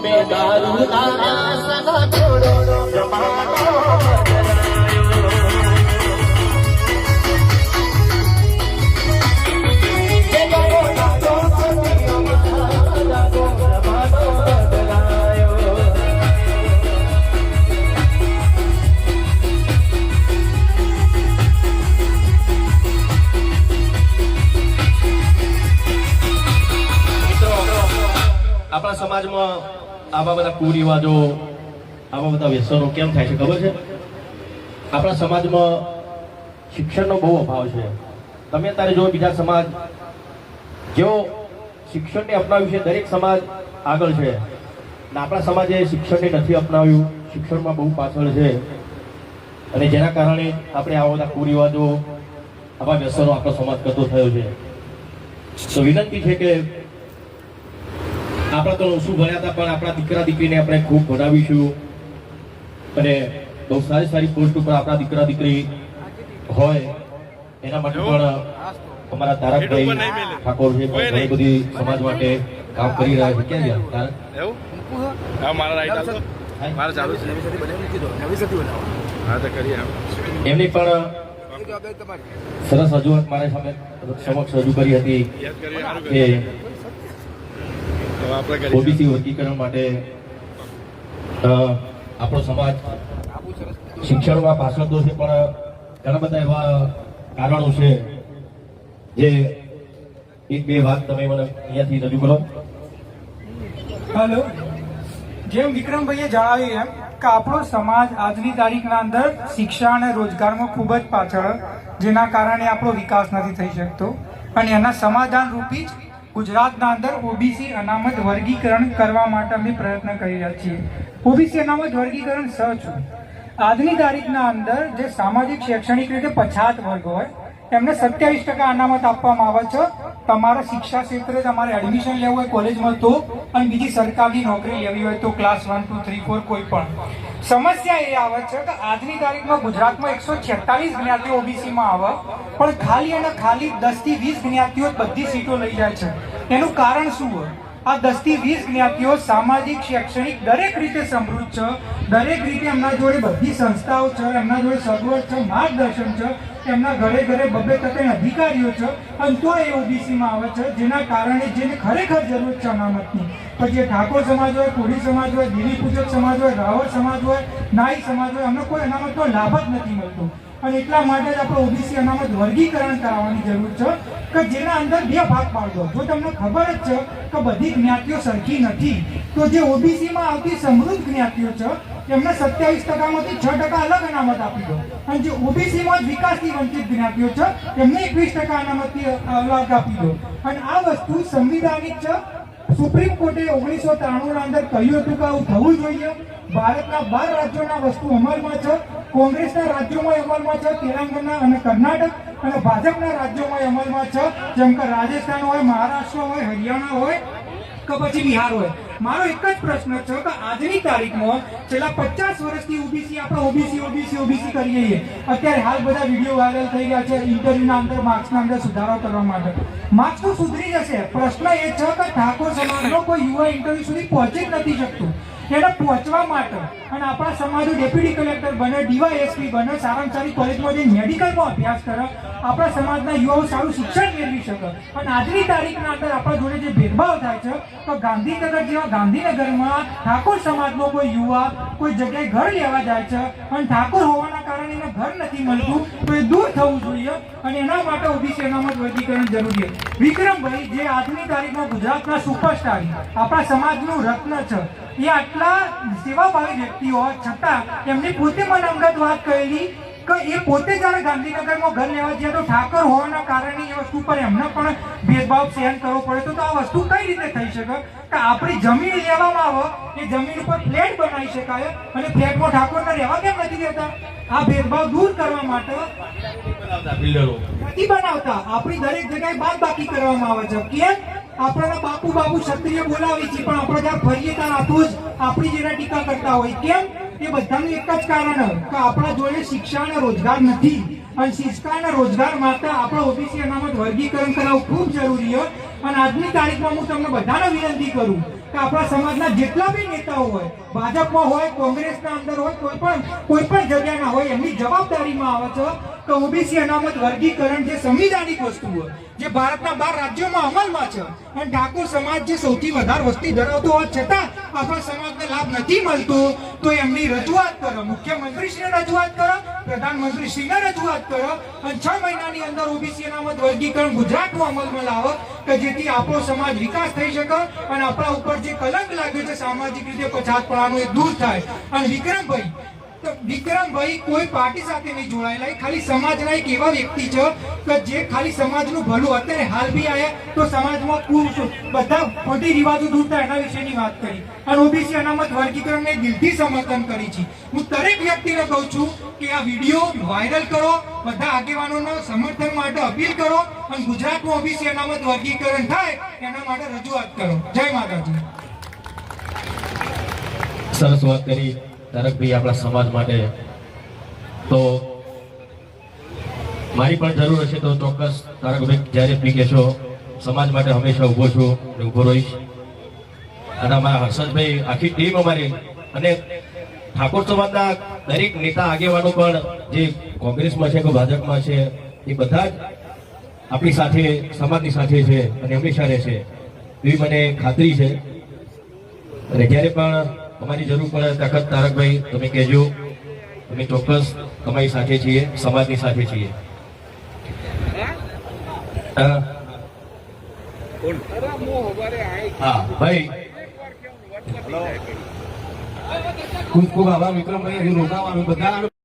અમે દારૂ આપણા સમાજમાં આવા બધા કુરિવાજો, આવા બધા વ્યસનો કેમ થાય છે ખબર છે? આપણા સમાજમાં શિક્ષણનો બહુ અભાવ છે. તમે તારે જો બીજા સમાજ, જેઓ શિક્ષણને અપનાવ્યું છે, દરેક સમાજ આગળ છે. અને આપણા સમાજે શિક્ષણને નથી અપનાવ્યું, શિક્ષણમાં બહુ પાછળ છે. અને જેના કારણે આપણે આવા બધા કુરિવાજો, આવા વ્યસનો આપણો સમાજ કરતો થયો છે. તો વિનંતી છે કે આપણે તો શું ભણ્યા હતા પણ આપણા દીકરા દીકરીને આપણે ખૂબ ભણાવીશું. અને બહુ સારી સારી પોસ્ટ ઉપર આપણા દીકરા દીકરી હોય એના માટે પણ અમારા તારકભાઈ ઠાકોર છે ઘણી બધી સમાજ માટે કામ કરી રહ્યા છે. ક્યાં ગયા? તારક? મારા રાઈટ હાલતો મારા ચાલુ છે. હા તો કરીએ એમની પણ સરસ રજૂઆત મારા સામે સમક્ષ રજૂ કરી હતી કે કરીએ તો આપણે કરીએ ઓબીસી વર્ગીકરણ માટે આપણો સમાજ શિક્ષણમાં પાછળ તો છે પણ ઘણા બધા એવા કારણો છે જે એક બે વાત તમે મને અહીંયાથી રજૂ કરો. હેલો. જેમ વિક્રમભાઈએ જણાવ્યું એમ કે આપણો સમાજ આજની તારીખના અંદર શિક્ષા અને રોજગારમાં ખૂબ જ પાછળ જેના કારણે આપણો વિકાસ નથી થઈ શકતો. અને એના સમાધાન રૂપી જ ગુજરાતના અંદર ઓબીસી અનામત વર્ગીકરણ કરવા માટે અમે પ્રયત્ન કરી રહ્યા છીએ. ઓબીસી અનામત વર્ગીકરણ સ છું. આજની તારીખના અંદર જે સામાજિક, શૈક્ષણિક રીતે પછાત વર્ગ હોય એમને સત્યાવીસ ટકા અનામત આપવામાં આવે છે. તમારે શિક્ષા ક્ષેત્રે તમારે એડમિશન લેવું હોય કોલેજમાં તો અને બીજી સરકારી નોકરી લેવી હોય તો class one two three four કોઈ પણ. સમસ્યા એ આવે છે કે આજની તારીખમાં ગુજરાતમાં એકસો છેતાલીસ જ્ઞાતિઓ ઓબીસીમાં આવે, પણ ખાલી અને ખાલી દસથી વીસ જ્ઞાતિઓ બધી સીટો લઈ જાય છે. એનું કારણ શું હોય? આ દસથી વીસ જ્ઞાતિઓ સામાજિક, શૈક્ષણિક, દરેક રીતે સમૃદ્ધ છે. દરેક રીતે એમના જોડે બધી સંસ્થાઓ છે, એમના જોડે સગવડ છે, માર્ગદર્શન છે. એમના ઘરે ઘરે બબે તકે અધિકારીઓ છે. અને તો એ ઓબીસીમાં આવે છે, જેના કારણે જેને ખરેખર જરૂર છે અનામતની. પછી ઠાકોર સમાજ હોય, કોળી સમાજ હોય દેવી પૂજક સમાજ હોય, રાવળ સમાજ હોય, નાઈ સમાજ હોય અમને કોઈ અનામતનો લાભ જ નથી મળતો. અને એટલા માટે જ આપણે ઓબીસી અનામત વર્ગીકરણ કરાવવાની જરૂર છે કે જેના અંદર બે ભાગ પાડતો જો તમને ખબર જ છે કે બધી જ્ઞાતિઓ સરખી નથી, તો જે ઓબીસીમાં આવતી સમૃદ્ધ જ્ઞાતિઓ છે, એમને સત્યાવીસ ટકામાંથી છ ટકા અલગ અનામત આપી દો. અને જે ઓબીસીમાં જ વિકાસથી વંચિત જ્ઞાતિઓ છે, એમને એકવીસ ટકા અનામતથી અલગ આપી દો. અને આ વસ્તુ સંવિધાનિક છે સુપ્રીમ કોર્ટે ઓગણીસો ત્રાણું ના અંદર કહ્યું હતું કે આવું થવું જોઈએ. ભારતના બાર રાજ્યોના વસ્તુ અમલમાં છે, કોંગ્રેસના રાજ્યોમાં અમલમાં છે તેલંગાણા અને કર્ણાટક અને ભાજપના રાજ્યોમાં અમલમાં છે. જેમ કે રાજસ્થાન હોય, મહારાષ્ટ્ર હોય, હરિયાણા હોય, કે પછી બિહાર હોય. મારો એક જ પ્રશ્ન છે કે આજની તારીખમાં છેલ્લા પચાસ વર્ષથી ઓબીસી, આપણે ઓબીસી ઓબીસી ઓબીસી કરીએ છીએ. અત્યારે હાલ બધા વીડિયો વાયરલ થઈ ગયા છે, ઇન્ટરવ્યુના અંદર, માર્ક્સના અંદર સુધારો કરવા માટે. માર્ક્સ તો સુધરી જશે. પ્રશ્ન એ છે કે ઠાકોર સમાજનો કોઈ યુવા ઇન્ટરવ્યુ સુધી પહોંચી જ નથી શકતું. એને પહોંચવા માટે. અને આપણા સમાજનું ડેપ્યુટી કલેક્ટર બને, ડીવાયએસપી બને સારામાં સારી કોલેજમાં જઈને મેડિકલમાં અભ્યાસ કરે. આપણા સમાજના યુવાઓ સારું શિક્ષણ મેળવી શકે. અને આજની તારીખના અંદર આપણા જોડે જે ભેદભાવ થાય છે, તો ગાંધીનગર જેવા ગાંધીનગરમાં ઠાકોર સમાજનો કોઈ યુવા કોઈ જગ્યાએ ઘર લેવા જાય છે અને ઠાકોર હોવાના કારણે એને ઘર નથી મળતું, તો એ દૂર થવું જોઈએ અને એના માટે ઓબીસી અનામત વર્ગીકરણ જરૂરી છે. વિક્રમભાઈ, જે આજની તારીખમાં ગુજરાતના સુપરસ્ટાર આપણા સમાજનું રત્ન છે એ આટલા સેવાભાવી વ્યક્તિઓ છતાં એમની પોતે મને અંગત વાત કરેલી કે એ પોતે જ્યારે ગાંધીનગરમાં ઘર લેવા ગયા તો ઠાકર હોવાના કારણે એ વસ્તુ પર એમને પણ ભેદભાવ સહન કરવો પડે તો આ વસ્તુ કઈ રીતે થઈ શકે? કે આપણી જમીન લેવામાં આવે એ જમીન ઉપર ફ્લેટ બનાવી શકાય અને ફ્લેટમાં ઠાકોરને રહેવા કેમ નથી દેતા? આ ભેદભાવ દૂર કરવા માટે નથી બનાવતા આપણી દરેક જગ્યાએ બાદ બાકી કરવામાં આવે છે. કેમ? આપણા બાપુ બાપુ ક્ષત્રિય બોલાવી છે, પણ આપણે જ્યાં ફરીએ ત્યાં આટલું જ આપણી જેના ટીકા કરતા હોય. કેમ? એ બધાનું એક જ કારણ કે આપણા જોડે શિક્ષા અને રોજગાર નથી. અને શિક્ષા અને રોજગાર માટે આપણે ઓબીસી અનામત વર્ગીકરણ કરાવવું ખૂબ જરૂરી હોય અને આજની તારીખમાં હું તમને બધાને વિનંતી કરું કે આપણા સમાજના જેટલા બી નેતાઓ હોય, ભાજપમાં હોય, કોંગ્રેસના અંદર હોય, કોઈ પણ કોઈ પણ જગ્યાના હોય, એમની જવાબદારીમાં આવે છે. કે ઓબીસી અનામત વર્ગીકરણ જે સંવિધાનિક વસ્તુ જે ભારતના બાર રાજ્યોમાં અમલમાં છે, અને ઠાકોર સમાજ જે સૌથી વધારે વસ્તી ધરાવતો હોવા છતાં આપણા સમાજને લાભ નથી મળતો, તો એમની રજૂઆત કરો. મુખ્યમંત્રીશ્રીને રજૂઆત કરો, પ્રધાનમંત્રીશ્રીને રજૂઆત કરો, અને છ મહિનાની અંદર ઓબીસી અનામત વર્ગીકરણ ગુજરાતમાં અમલમાં લાવો, કે જેથી આપણો સમાજ વિકાસ થઈ શકે અને આપણા ઉપર જે કલંક લાગ્યો છે સામાજિક રીતે પછાતપણાનો એ દૂર થાય. અને વિક્રમભાઈ તો વિક્રમભાઈ કોઈ પાર્ટી સાથે નહીં જોડાયેલા. ખાલી સમાજના એક એવા વ્યક્તિ છે કે જે ખાલી સમાજનું ભલું અત્યારે હાલ બી આવ્યા તો સમાજમાં કુ- બધા ખોટી રિવાજો દૂર એના વિશેની વાત કરી. અને ઓબીસી અનામત વર્ગીકરણને દિલથી સમર્થન કરી છે. હું દરેક વ્યક્તિને કહું છું કે આ વીડિયો વાયરલ કરો, બધા આગેવાનોના સમર્થન માટે અપીલ કરો અને ગુજરાતમાં ઓબીસી અનામત વર્ગીકરણ થાય એના માટે રજૂઆત કરો. જય માતાજી. સરસ વાત કરી. તારકભાઈ આપણા સમાજ માટે તો મારી પણ જરૂર હશે તો ચોક્કસ તારકભાઈ જ્યારે બી કહેશો, સમાજ માટે હંમેશા ઊભો છું અને ઊભો રહીશ. અને અમારા હર્ષદભાઈ, આખી ટીમ અમારી. અને ઠાકોર સમાજના દરેક નેતા આગેવાનો પણ, જે કોંગ્રેસમાં છે કે ભાજપમાં છે, એ બધા જ આપણી સાથે, સમાજની સાથે છે અને હંમેશા રહેશે એવી મને ખાતરી છે. અને જ્યારે પણ અમારી જરૂર પડે તખત તારકભાઈ તમે કહેજો. અમે ચોક્કસ તમારી સાથે છીએ સમાજની સાથે છીએ. હા. હા ભાઈ. ખૂબ ખૂબ આભાર વિક્રમભાઈ. રોકાવાનું બધા